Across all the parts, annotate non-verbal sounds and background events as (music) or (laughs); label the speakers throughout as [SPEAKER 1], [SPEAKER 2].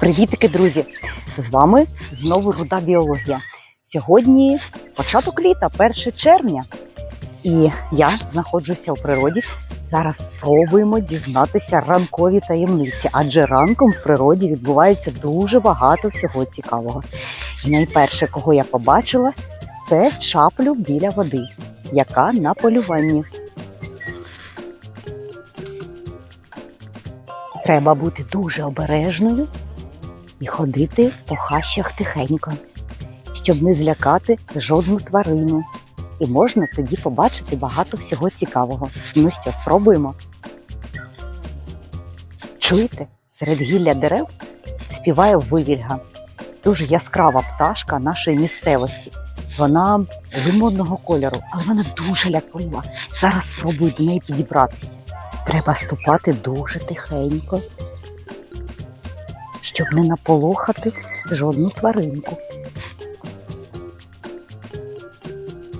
[SPEAKER 1] Привітики, друзі! З вами знову руда біологія. Сьогодні початок літа, 1 червня. І я знаходжуся у природі. Зараз спробуємо дізнатися ранкові таємниці, адже ранком в природі відбувається дуже багато всього цікавого. І найперше, кого я побачила, це чаплю біля води, яка на полюванні. Треба бути дуже обережною і ходити по хащах тихенько, щоб не злякати жодну тварину. І можна тоді побачити багато всього цікавого. Ну що, спробуємо? Чуєте? Серед гілля дерев співає вивільга. Дуже яскрава пташка нашої місцевості. Вона лимонного кольору, але вона дуже ляклива. Зараз спробую до неї підібратися. Треба ступати дуже тихенько, щоб не наполохати жодну тваринку.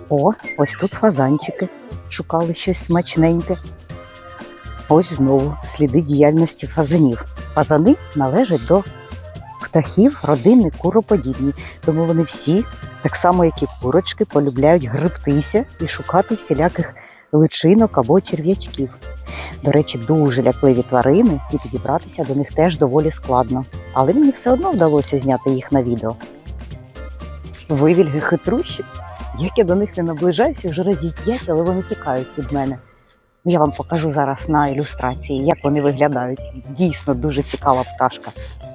[SPEAKER 1] О, ось тут фазанчики шукали щось смачненьке. Ось знову сліди діяльності фазанів. Фазани належать до птахів родини куроподібні, тому вони всі, так само як і курочки, полюбляють грибтися і шукати всіляких личинок або черв'ячків. До речі, дуже лякливі тварини, і підібратися до них теж доволі складно. Але мені все одно вдалося зняти їх на відео. Вивільги хитрущі. Як я до них не наближаюся, вже разів п'ять, але вони тікають від мене. Я вам покажу зараз на ілюстрації, як вони виглядають. Дійсно дуже цікава пташка.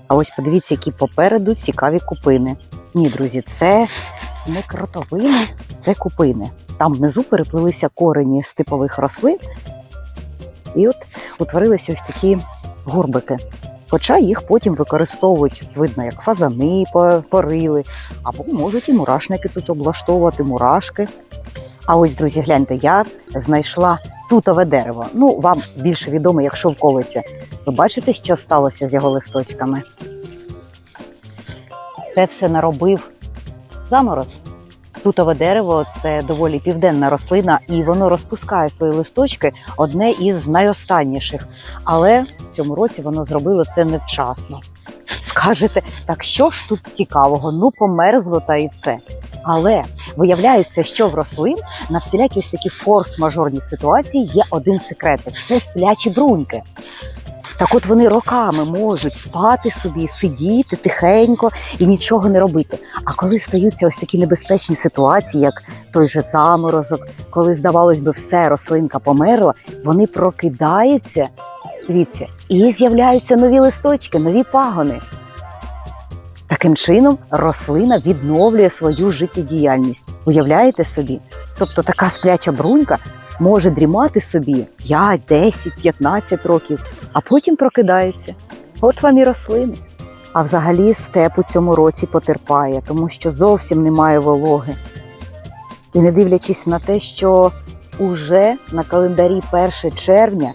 [SPEAKER 1] А ось подивіться, які попереду цікаві купини. Ні, друзі, це не кротовини, це купини. Там внизу переплилися корені степових рослин, і от утворилися ось такі горбики. Хоча їх потім використовують, видно, як фазани по- порили, або можуть і мурашники тут облаштовувати, мурашки. А ось, друзі, гляньте, я знайшла тутове дерево. Ну, вам більше відомо, як шовковиця. Ви бачите, що сталося з його листочками? Це все наробив замороз. Тутове дерево це доволі південна рослина, і воно розпускає свої листочки одне із найостанніших. Але в цьому році воно зробило це невчасно. Скажете, так що ж тут цікавого? Ну, померзло та і все. Але виявляється, що в рослин на всілякі ось такі форс-мажорні ситуації є один секретик це сплячі бруньки. Так от вони роками можуть спати собі, сидіти тихенько і нічого не робити. А коли стаються ось такі небезпечні ситуації, як той же заморозок, коли, здавалось би, все, рослинка померла, вони прокидаються, дивіться, і з'являються нові листочки, нові пагони. Таким чином рослина відновлює свою життєдіяльність. Уявляєте собі? Тобто така спляча брунька може дрімати собі 5, 10, 15 років, а потім прокидається. От вам і рослини. А взагалі степ у цьому році потерпає, тому що зовсім немає вологи. І не дивлячись на те, що уже на календарі 1 червня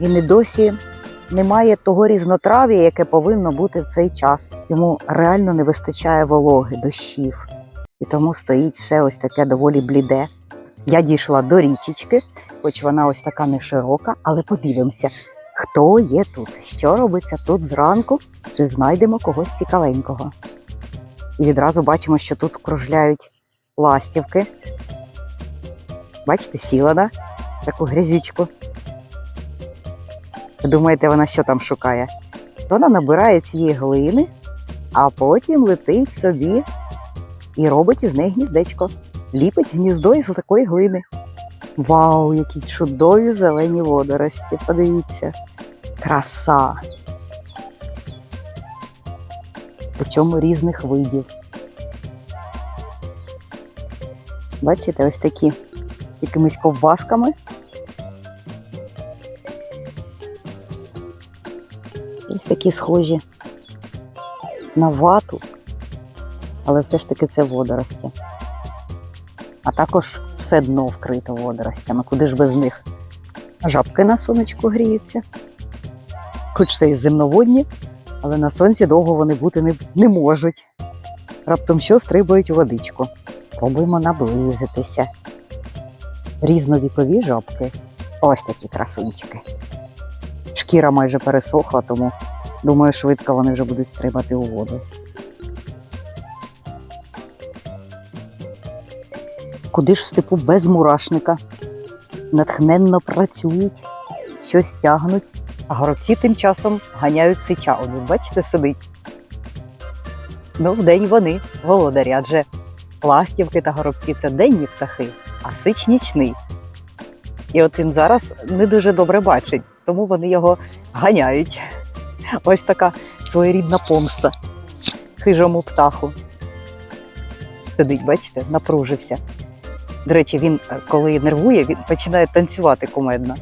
[SPEAKER 1] він і досі немає того різнотрав'я, яке повинно бути в цей час. Йому реально не вистачає вологи, дощів. І тому стоїть все ось таке доволі бліде. Я дійшла до річечки, хоч вона ось така не широка, але подивимося, хто є тут, що робиться тут зранку, чи знайдемо когось цікавенького. І відразу бачимо, що тут кружляють ластівки. Бачите, сіла на таку грязючку. Думаєте, вона що там шукає? Вона набирає цієї глини, а потім летить собі і робить із неї гніздечко. Ліпить гніздо із такої глини. Вау, які чудові зелені водорості! Подивіться. Краса. Причому різних видів. Бачите, ось такі якимись ковбасками. Такі схожі на вату, але все ж таки це водорості. А також все дно вкрито водоростями. Куди ж без них? Жабки на сонечку гріються. Хоч це і земноводні, але на сонці довго вони бути не, не можуть. Раптом що стрибають у водичку. Пробуємо наблизитися. Різновікові жабки. Ось такі красунчики. Шкіра майже пересохла, тому Думаю, швидко вони вже будуть стрибати у воду. Куди ж в степу без мурашника? Натхненно працюють, щось тягнуть, а горобці тим часом ганяють сича. Один, бачите, сидить. Ну, вдень вони володарі, адже ластівки та горобці це денні птахи, а сич нічний. І от він зараз не дуже добре бачить, тому вони його ганяють. Ось така своєрідна помста хижому птаху. Сидить, бачите, напружився. До речі, він, е, коли нервує, він починає танцювати кумедно.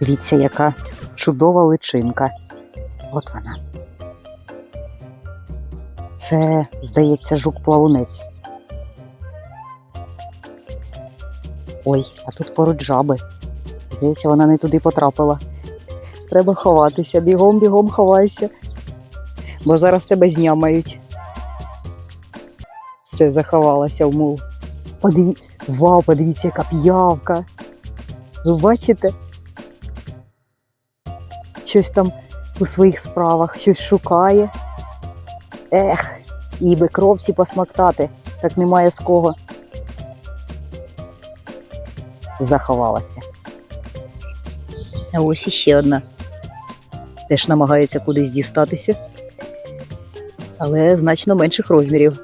[SPEAKER 1] Дивіться, яка чудова личинка. От вона. Це, здається, жук-плавунець. Ой, а тут поруч жаби. Здається, вона не туди потрапила. Треба ховатися, бігом, бігом ховайся. Бо зараз тебе знямають. Все, заховалася в мул. Подиві... Вау, подивіться, яка п'явка. Ви бачите? Щось там у своїх справах, щось шукає. Ех, їй би кровці посмоктати, так немає з кого. Заховалася. А ось іще одна. Теж намагається кудись дістатися, але значно менших розмірів.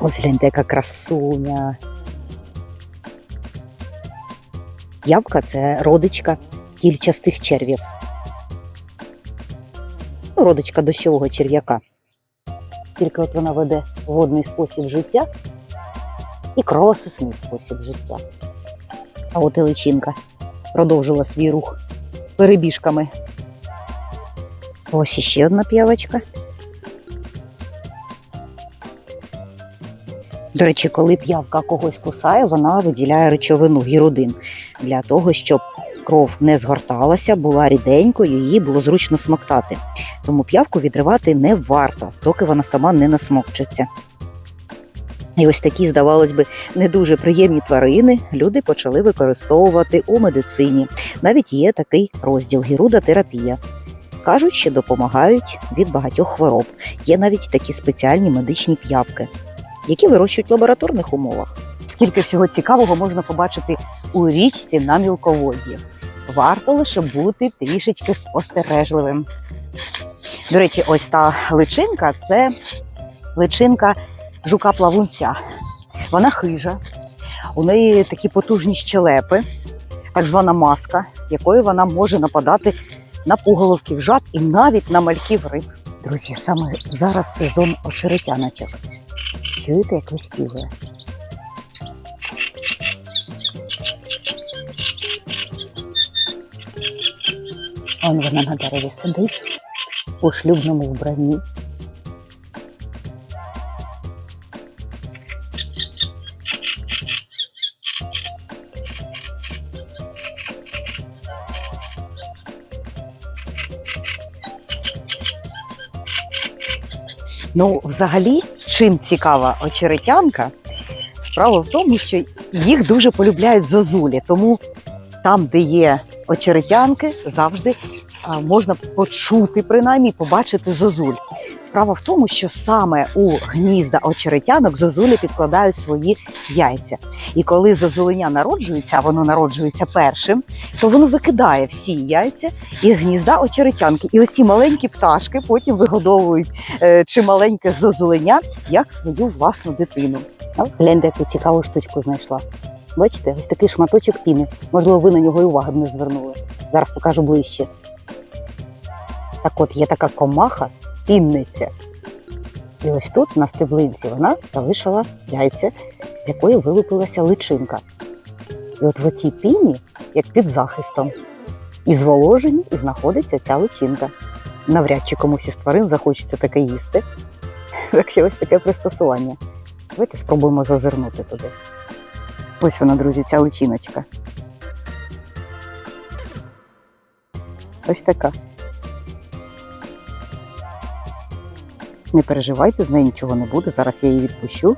[SPEAKER 1] Ось гляньте, яка красуня. Явка це родичка кільчастих червів. Ну, родичка дощового черв'яка. Тільки от вона веде водний спосіб життя і кросисний спосіб життя. А от і личинка продовжила свій рух перебіжками. Ось іще одна п'явочка. До речі, коли п'явка когось кусає, вона виділяє речовину гірудин для того, щоб кров не згорталася, була ріденькою, її було зручно смоктати. Тому п'явку відривати не варто, доки вона сама не насмокчеться. І ось такі, здавалось би, не дуже приємні тварини люди почали використовувати у медицині. Навіть є такий розділ гірудотерапія. Кажуть, що допомагають від багатьох хвороб. Є навіть такі спеціальні медичні п'явки, які вирощують в лабораторних умовах. Скільки всього цікавого можна побачити у річці на мілководді. Варто лише бути трішечки спостережливим. До речі, ось та личинка це личинка жука-плавунця. Вона хижа, у неї такі потужні щелепи, так звана маска, якою вона може нападати на пуголовків жаб і навіть на мальків риб. Друзі, саме зараз сезон очеретяночок. Чуєте, як виспівує? Он вона на дереві сидить у шлюбному вбранні. Ну, взагалі, чим цікава очеретянка, справа в тому, що їх дуже полюбляють зозулі, тому там, де є очеретянки, завжди можна почути, принаймні, побачити зозуль. Справа в тому, що саме у гнізда очеретянок зозулі підкладають свої яйця. І коли зозуленя народжується, а воно народжується першим, то воно викидає всі яйця із гнізда очеретянки. І оці маленькі пташки потім вигодовують е, чи маленьке зозуленя як свою власну дитину. Гляньте, яку цікаву штучку знайшла. Бачите, ось такий шматочок піни. Можливо, ви на нього і уваги не звернули. Зараз покажу ближче. Так от є така комаха, пінниця. І ось тут на стеблинці вона залишила яйця, з якої вилупилася личинка. І от в оцій піні, як під захистом, і зволожені, і знаходиться ця личинка. Навряд чи комусь із тварин захочеться таке їсти. Так що ось таке пристосування. Давайте спробуємо зазирнути туди. Ось вона, друзі, ця личиночка. Ось така. Не переживайте, з нею нічого не буде. Зараз я її відпущу,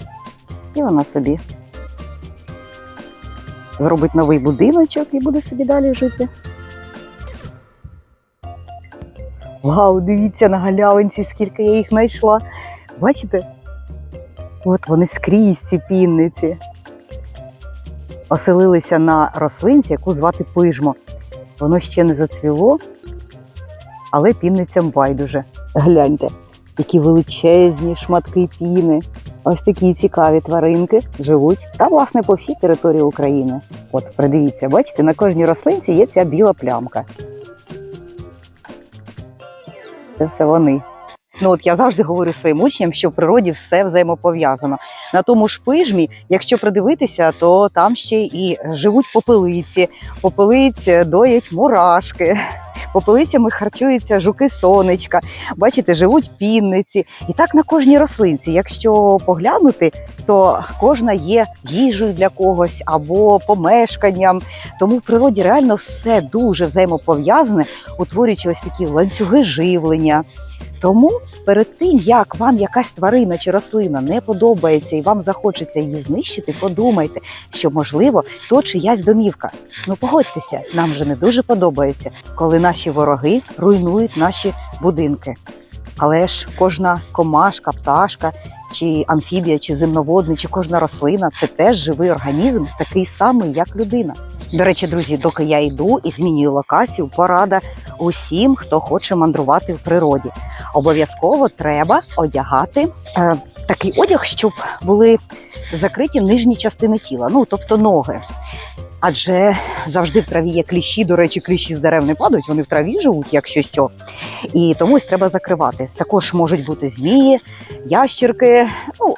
[SPEAKER 1] і вона собі зробить новий будиночок і буде собі далі жити. Вау, дивіться на галявинці, скільки я їх знайшла. Бачите? От вони скрізь ці пінниці. Оселилися на рослинці, яку звати пижмо. Воно ще не зацвіло, але пінницям байдуже. Гляньте, які величезні шматки піни. Ось такі цікаві тваринки живуть та, власне, по всій території України. От, придивіться, бачите, на кожній рослинці є ця біла плямка. Це все вони. Ну от я завжди говорю своїм учням, що в природі все взаємопов'язано. На тому ж пижмі, якщо придивитися, то там ще і живуть попелиці, попелиць доять мурашки, попелицями харчуються жуки сонечка. Бачите, живуть пінниці. І так на кожній рослинці. Якщо поглянути, то кожна є їжею для когось або помешканням. Тому в природі реально все дуже взаємопов'язане, утворюючи ось такі ланцюги живлення. Тому перед тим, як вам якась тварина чи рослина не подобається і вам захочеться її знищити, подумайте, що можливо то чиясь домівка. Ну погодьтеся, нам же не дуже подобається, коли наші вороги руйнують наші будинки. Але ж кожна комашка, пташка, чи амфібія, чи земноводний, чи кожна рослина це теж живий організм, такий самий, як людина. До речі, друзі, доки я йду і змінюю локацію, порада усім, хто хоче мандрувати в природі. Обов'язково треба одягати е, такий одяг, щоб були закриті нижні частини тіла, ну тобто ноги. Адже завжди в траві є кліщі. До речі, кліщі з дерев не падають, вони в траві живуть, якщо що. І тому їх треба закривати. Також можуть бути змії, ящірки. Ну,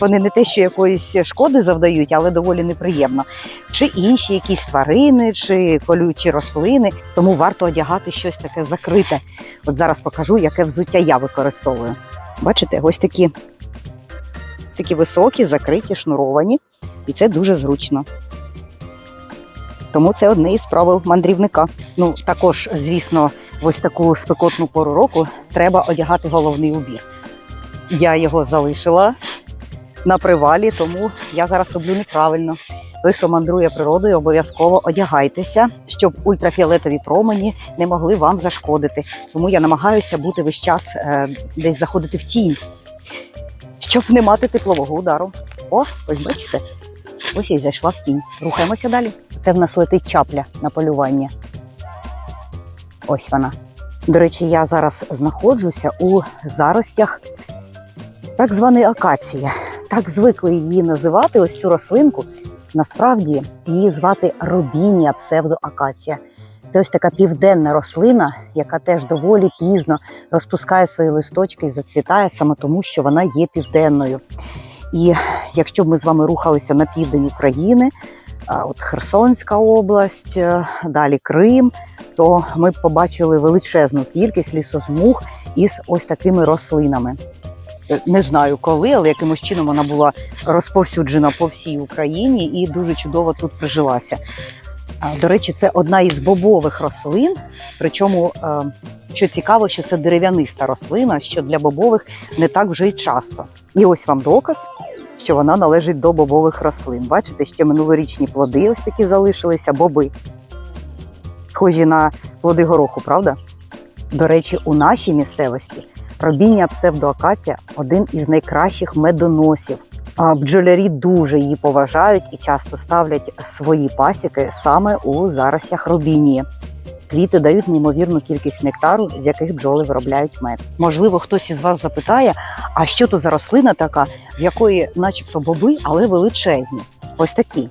[SPEAKER 1] вони не те, що якоїсь шкоди завдають, але доволі неприємно. Чи інші якісь тварини, чи колючі рослини. Тому варто одягати щось таке закрите. От зараз покажу, яке взуття я використовую. Бачите, ось такі, такі високі, закриті, шнуровані, і це дуже зручно. Тому це одне із правил мандрівника. Ну також, звісно, в ось таку спекотну пору року треба одягати головний убір. Я його залишила на привалі, тому я зараз роблю неправильно. Ви, хто мандрує природою, обов'язково одягайтеся, щоб ультрафіолетові промені не могли вам зашкодити. Тому я намагаюся бути весь час е, десь заходити в тінь, щоб не мати теплового удару. О, ось бачите, ось й зайшла в тінь. Рухаємося далі. Це в нас летить чапля на полювання. Ось вона. До речі, я зараз знаходжуся у заростях так званої акації. Так звикли її називати, ось цю рослинку. Насправді її звати робінія псевдоакація. Це ось така південна рослина, яка теж доволі пізно розпускає свої листочки і зацвітає саме тому, що вона є південною. І якщо б ми з вами рухалися на південь України, от Херсонська область, е, далі Крим, то ми б побачили величезну кількість лісозмуг із ось такими рослинами. Е, Не знаю коли, але якимось чином вона була розповсюджена по всій Україні і дуже чудово тут прижилася. До речі, це одна із бобових рослин. Причому, е, що цікаво, що це дерев'яниста рослина, що для бобових не так вже й часто. І ось вам доказ, що вона належить до бобових рослин. Бачите, ще минулорічні плоди ось такі залишилися, боби. Схожі на плоди гороху, правда? До речі, у нашій місцевості робіння псевдоакація один із найкращих медоносів. Бджолярі дуже її поважають і часто ставлять свої пасіки саме у заростях робінії. Квіти дають неймовірну кількість нектару, з яких бджоли виробляють мед. Можливо, хтось із вас запитає, а що то за рослина така, в якої, начебто, боби, але величезні. Ось такі.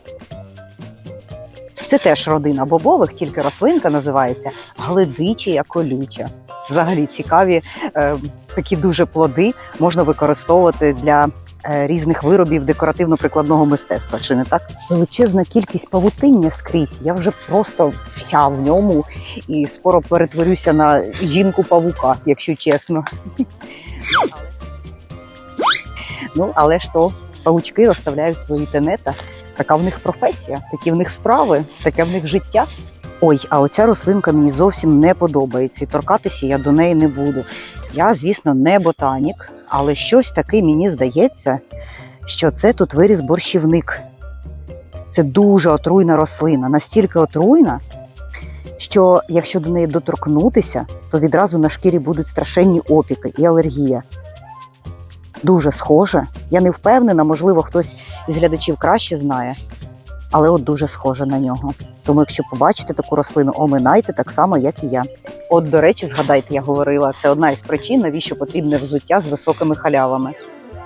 [SPEAKER 1] Це теж родина бобових, тільки рослинка називається гледичія колюча. Взагалі цікаві е, такі дуже плоди можна використовувати для різних виробів декоративно-прикладного мистецтва. Чи не так? Величезна кількість павутиння скрізь. Я вже просто вся в ньому і скоро перетворюся на жінку павука, якщо чесно. Ну, але ж то павучки розставляють свої тенета. Така в них професія, такі в них справи, таке в них життя. Ой, а оця рослинка мені зовсім не подобається, і торкатися я до неї не буду. Я, звісно, не ботанік, але щось таке мені здається, що це тут виріс борщівник. Це дуже отруйна рослина, настільки отруйна, що якщо до неї доторкнутися, то відразу на шкірі будуть страшенні опіки і алергія. Дуже схоже. Я не впевнена, можливо, хтось із глядачів краще знає, але от дуже схоже на нього. Тому, якщо побачите таку рослину, оминайте так само, як і я. От, до речі, згадайте, я говорила, це одна із причин, навіщо потрібне взуття з високими халявами,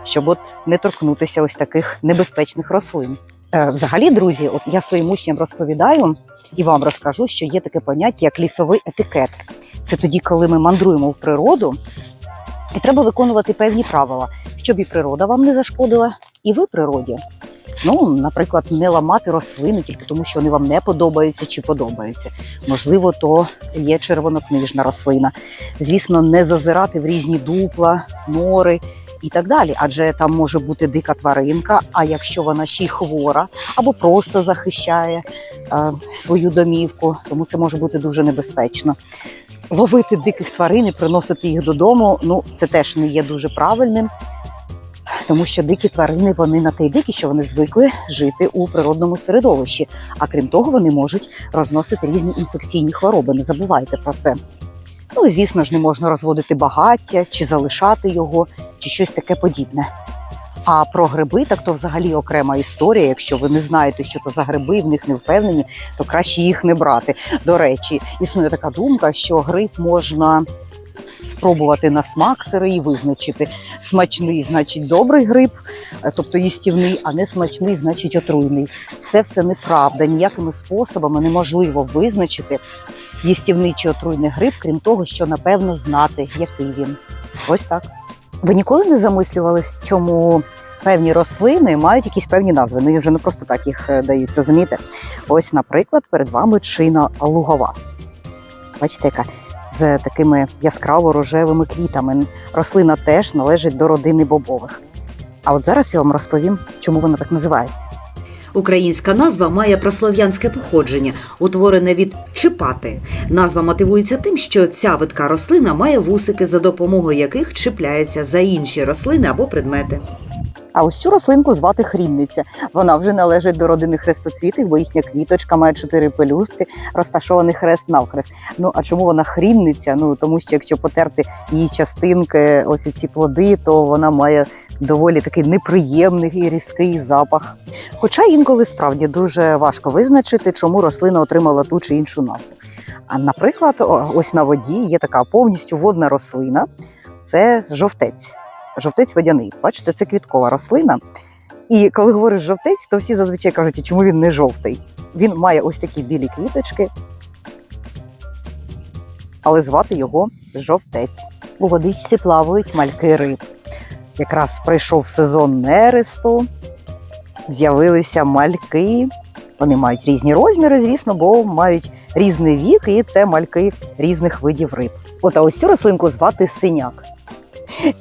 [SPEAKER 1] щоб от не торкнутися ось таких небезпечних рослин. Е, Взагалі, друзі, от я своїм учням розповідаю і вам розкажу, що є таке поняття як лісовий етикет. Це тоді, коли ми мандруємо в природу, і треба виконувати певні правила, щоб і природа вам не зашкодила, і ви природі. Ну, наприклад, не ламати рослини тільки тому, що вони вам не подобаються чи подобаються. Можливо, то є червонокнижна рослина. Звісно, не зазирати в різні дупла, нори і так далі, адже там може бути дика тваринка. А якщо вона ще й хвора або просто захищає е, свою домівку, тому це може бути дуже небезпечно. Ловити диких тварин і приносити їх додому, ну це теж не є дуже правильним, тому що дикі тварини вони на те й дикі, що вони звикли жити у природному середовищі. А крім того, вони можуть розносити різні інфекційні хвороби. Не забувайте про це. Ну і звісно ж, не можна розводити багаття чи залишати його, чи щось таке подібне. А про гриби, так то взагалі окрема історія. Якщо ви не знаєте, що то за гриби, в них не впевнені, то краще їх не брати. До речі, існує така думка, що гриб можна спробувати на смак сирий і визначити. Смачний, значить, добрий гриб, е, тобто їстівний, а не смачний, значить, отруйний. Це все неправда. Ніякими способами неможливо визначити їстівний чи отруйний гриб, крім того, що напевно знати, який він. Ось так. Ви ніколи не замислювались, чому певні рослини мають якісь певні назви? Ну і вже не просто так їх е, дають, розумієте? Ось, наприклад, перед вами чина лугова. Бачите, яка з такими яскраво рожевими квітами. Рослина теж належить до родини бобових. А от зараз я вам розповім, чому вона так називається.
[SPEAKER 2] Українська назва має прослов'янське походження, утворене від чіпати. Назва мотивується тим, що ця видка рослина має вусики, за допомогою яких чіпляється за інші рослини або предмети.
[SPEAKER 1] А ось цю рослинку звати хрімниця. Вона вже належить до родини хрестоцвітих, бо їхня квіточка має чотири пелюстки, розташований хрест навхрест. Ну а чому вона хрімниця? Ну тому що якщо потерти її частинки, ось ці плоди, то вона має доволі такий неприємний і різкий запах. Хоча інколи справді дуже важко визначити, чому рослина отримала ту чи іншу назву. А наприклад, ось на воді є така повністю водна рослина, це жовтець. Жовтець водяний. Бачите, це квіткова рослина. І коли говориш жовтець, то всі зазвичай кажуть, чому він не жовтий. Він має ось такі білі квіточки, але звати його жовтець. У водичці плавають мальки риб. Якраз прийшов сезон нересту, з'явилися мальки. Вони мають різні розміри, звісно, бо мають різний вік, і це мальки різних видів риб. От а ось цю рослинку звати синяк.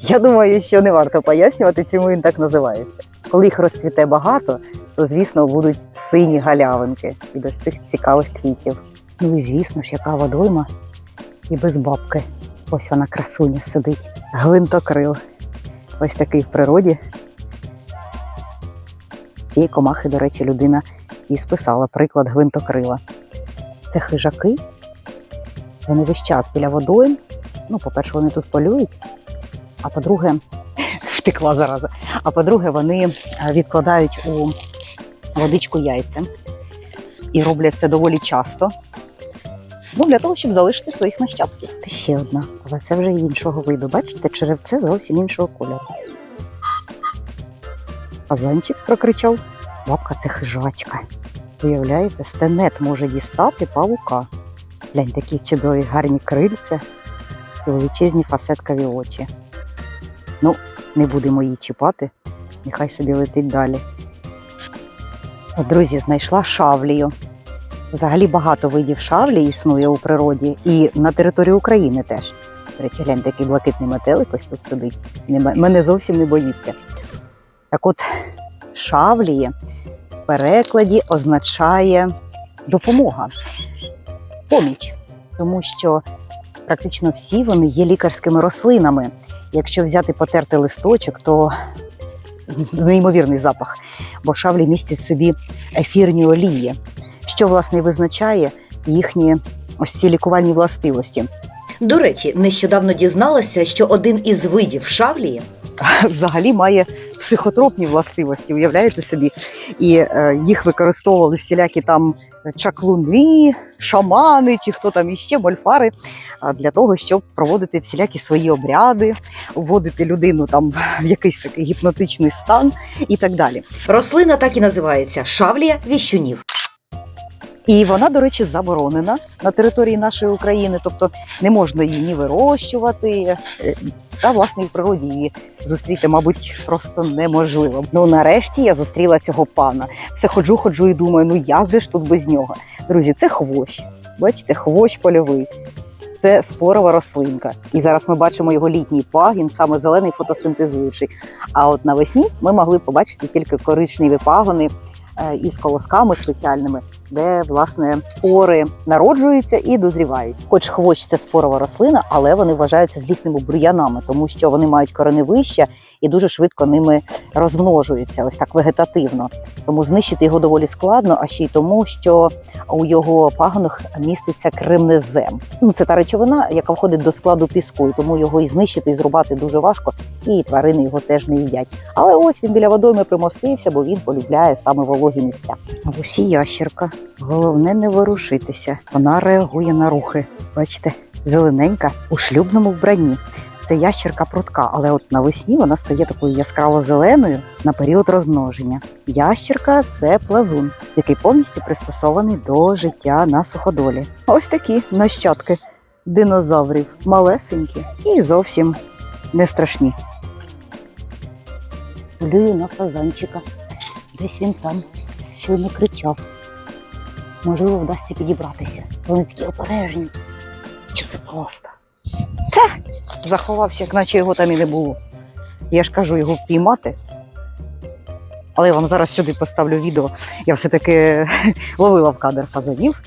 [SPEAKER 1] Я думаю, що не варто пояснювати, чому він так називається. Коли їх розцвіте багато, то звісно будуть сині галявинки від ось цих цікавих квітів. Ну і звісно ж, яка водойма і без бабки. Ось вона красуня сидить. Гвинтокрил. Ось такий в природі. Цієї комахи, до речі, людина і списала приклад гвинтокрила. Це хижаки. Вони весь час біля водойм. Ну, по-перше, вони тут полюють. А по-друге, (laughs) втекла зараза. А по-друге, вони е, відкладають у водичку яйця і роблять це доволі часто. Ну, для того, щоб залишити своїх нащадків. Та ще одна, але це вже іншого виду. Бачите, черевце зовсім іншого кольору. Казанчик прокричав. Бабка це хижачка. Уявляєте, стенет може дістати павука. Глянь, такі чудові гарні крильця і величезні фасеткові очі. Ну, не будемо її чіпати, нехай собі летить далі. Друзі, знайшла шавлію. Взагалі багато видів шавлі існує у природі і на території України теж. До речі, гляньте, який блакитний метелик ось тут сидить. Мене зовсім не боїться. Так от, шавліє в перекладі означає допомога, поміч, тому що практично всі вони є лікарськими рослинами. Якщо взяти потертий листочок, то неймовірний запах, бо шавлі містять собі ефірні олії, що власне визначає їхні ось ці лікувальні властивості.
[SPEAKER 2] До речі, нещодавно дізналася, що один із видів шавлії (laughs)
[SPEAKER 1] взагалі має психотропні властивості, уявляєте собі? І е, їх використовували всілякі там чаклуни, шамани чи хто там іще, мольфари, для того, щоб проводити всілякі свої обряди, вводити людину там в якийсь такий гіпнотичний стан і так далі.
[SPEAKER 2] рослина так і називається шавлія віщунів.
[SPEAKER 1] І вона, до речі, заборонена на території нашої України, тобто не можна її ні вирощувати, е, та власне і в природі її зустріти, мабуть, просто неможливо. Ну нарешті я зустріла цього пана. Все ходжу, ходжу і думаю, ну як же ж тут без нього? Друзі, це хвощ. Бачите, хвощ польовий. Це спорова рослинка. І зараз ми бачимо його літній пагін, саме зелений фотосинтезуючий. А от навесні ми могли побачити тільки коричневі пагони із колосками спеціальними, де власне спори народжуються і дозрівають. Хоч хвощ це спорова рослина, але вони вважаються злісними бур'янами, тому що вони мають кореневища і дуже швидко ними розмножуються, ось так вегетативно. Тому знищити його доволі складно, а ще й тому, що у його пагонах міститься кремнезем. Ну це та речовина, яка входить до складу піску, і тому його і знищити, і зрубати дуже важко, і тварини його теж не їдять. Але ось він біля водойми примостився, бо він полюбляє саме вологі місця. А ось і ящерка. Головне не ворушитися. Вона реагує на рухи. Бачите, зелененька у шлюбному вбранні. Це ящерка прутка, але от навесні вона стає такою яскраво зеленою на період розмноження. Ящерка це плазун, який повністю пристосований до життя на суходолі. Ось такі нащадки динозаврів, малесенькі і зовсім не страшні. Полюю на фазанчика. Десь він там щойно кричав. Можливо, вдасться підібратися. Вони такі обережні. Що це просто? Та! Заховався, як наче його там і не було. Я ж кажу, його впіймати. Але я вам зараз сюди поставлю відео. Я все-таки (laughs) ловила в кадр фазанів,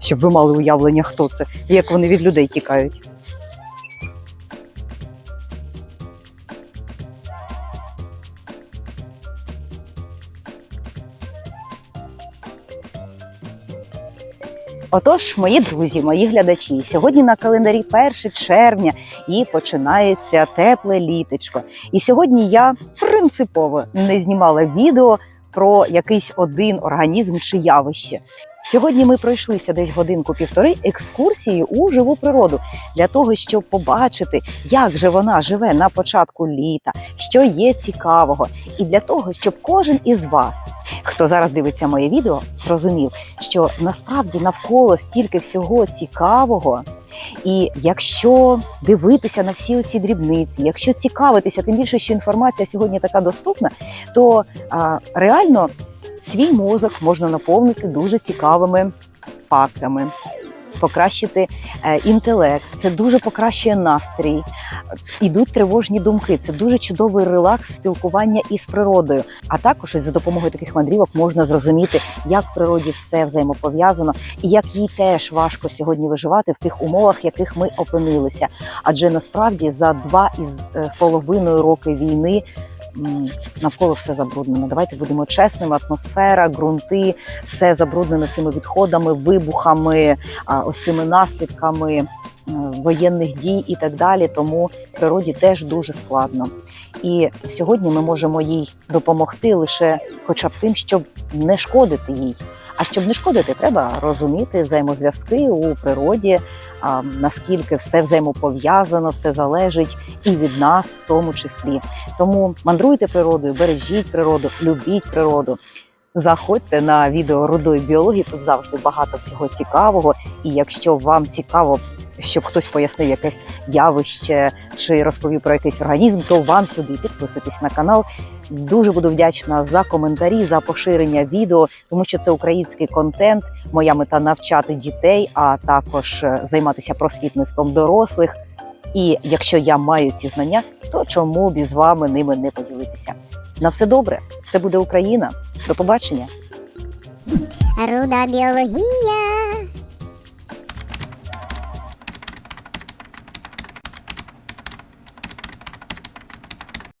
[SPEAKER 1] щоб ви мали уявлення, хто це, як вони від людей тікають. Отож, мої друзі, мої глядачі, сьогодні на календарі 1 червня і починається тепле літочко. І сьогодні я принципово не знімала відео про якийсь один організм чи явище. Сьогодні ми пройшлися десь годинку-півтори екскурсії у живу природу для того, щоб побачити, як же вона живе на початку літа, що є цікавого, і для того, щоб кожен із вас, хто зараз дивиться моє відео, зрозумів, що насправді навколо стільки всього цікавого. І якщо дивитися на всі ці дрібниці, якщо цікавитися, тим більше, що інформація сьогодні така доступна, то а, реально свій мозок можна наповнити дуже цікавими фактами, покращити е, інтелект. Це дуже покращує настрій. Ідуть тривожні думки. Це дуже чудовий релакс спілкування із природою. А також за допомогою таких мандрівок можна зрозуміти, як в природі все взаємопов'язано і як їй теж важко сьогодні виживати в тих умовах, в яких ми опинилися. Адже насправді за два із е, половиною роки війни. Навколо все забруднено. Давайте будемо чесними. Атмосфера, ґрунти, все забруднено цими відходами, вибухами, ось цими наслідками е, воєнних дій і так далі. Тому природі теж дуже складно. І сьогодні ми можемо їй допомогти лише хоча б тим, щоб не шкодити їй. А щоб не шкодити, треба розуміти взаємозв'язки у природі, а, наскільки все взаємопов'язано, все залежить і від нас, в тому числі. Тому мандруйте природою, бережіть природу, любіть природу. Заходьте на відео рудої біології. Тут завжди багато всього цікавого. І якщо вам цікаво, щоб хтось пояснив якесь явище чи розповів про якийсь організм, то вам сюди підписуйтесь на канал. Дуже буду вдячна за коментарі, за поширення відео, тому що це український контент. Моя мета навчати дітей, а також е, займатися просвітництвом дорослих. І якщо я маю ці знання, то чому б із вами ними не поділитися? На все добре, це буде Україна. До побачення.
[SPEAKER 3] Руда біологія.